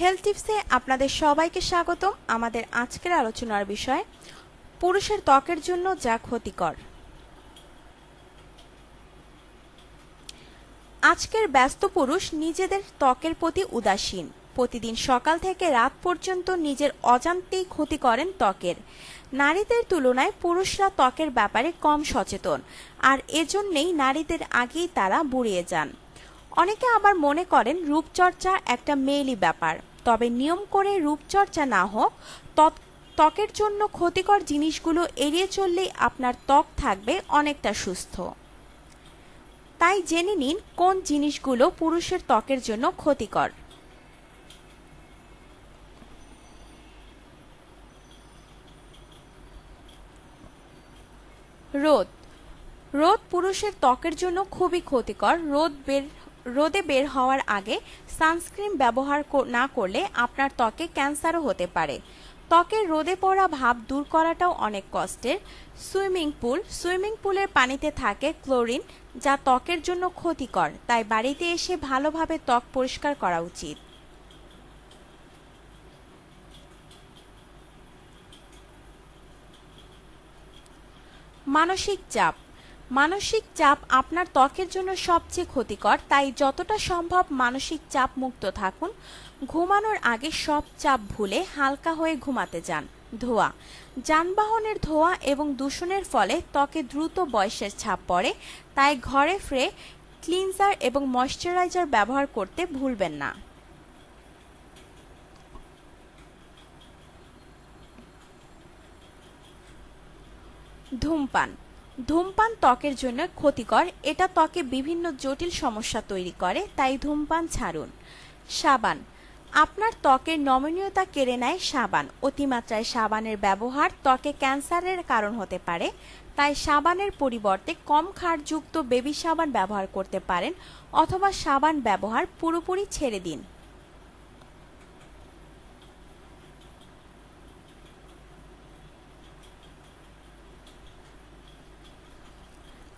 Health টিপসে আপনাদের সবাইকে স্বাগতম আমাদের আজকের আলোচনার বিষয়, পুরুষের ত্বকের জন্য যা ক্ষতিকর। আজকের ব্যস্ত পুরুষ নিজেদের ত্বকের প্রতি উদাসীন। প্রতিদিন সকাল থেকে রাত পর্যন্ত নিজের অজান্তেই ক্ষতি করেন ত্বকের। নারীদের তুলনায় পুরুষরা ত্বকের ব্যাপারে কম সচেতন, আর এজন্যেই নারীদের আগেই তারা বুড়িয়ে যান। অনেকে আবার মনে করেন রূপচর্চা একটা মেয়েলি ব্যাপার। তবে নিয়ম করে রূপচর্চা না হোক ত্বকের জন্য ক্ষতিকর জিনিসগুলো এড়িয়ে চললেই আপনার ত্বক থাকবে অনেকটা সুস্থ। তাই জেনে নিন কোন জিনিসগুলো পুরুষের ত্বকের জন্য ক্ষতিকর। রোদ। রোদ পুরুষের ত্বকের জন্য খুবই ক্ষতিকর। রোদ বের রোদে বের হওয়ার আগে সানস্ক্রিন ব্যবহার না করলে আপনার ত্বকে ক্যান্সারও হতে পারে। ত্বকের রোদে পড়া ভাব দূর করাটাও অনেক কষ্টের। সুইমিং পুল, সুইমিং পুলের পানিতে থাকে ক্লোরিন, যা ত্বকের জন্য ক্ষতিকর, তাই বাড়িতে এসে ভালোভাবে ত্বক পরিষ্কার করা উচিত। মানসিক চাপ মানসিক চাপ আপনার ত্বকের জন্য সবচেয়ে ক্ষতিকর, তাই যতটা সম্ভব মানসিক চাপ মুক্ত থাকুন। ঘুমানোর আগে সব চাপ ভুলে হালকা হয়ে ঘুমাতে যান। ধোয়া। যানবাহনের ধোয়া এবং দূষণের ফলে ত্বকে দ্রুত বয়সের ছাপ পড়ে, তাই ঘরে ফ্রে, ক্লিনজার এবং ময়শ্চারাইজার ব্যবহার করতে ভুলবেন না। ধূমপান। ধূমপান ত্বকের জন্য ক্ষতিকর। এটা ত্বকে বিভিন্ন জটিল সমস্যা তৈরি করে, তাই ধূমপান ছাড়ুন। সাবান। আপনার ত্বকের নমনীয়তা কেড়ে নেয় সাবান। অতিমাত্রায় সাবানের ব্যবহার ত্বকে ক্যান্সারের কারণ হতে পারে, তাই সাবানের পরিবর্তে কম ক্ষারযুক্ত বেবি সাবান ব্যবহার করতে পারেন, অথবা সাবান ব্যবহার পুরোপুরি ছেড়ে দিন।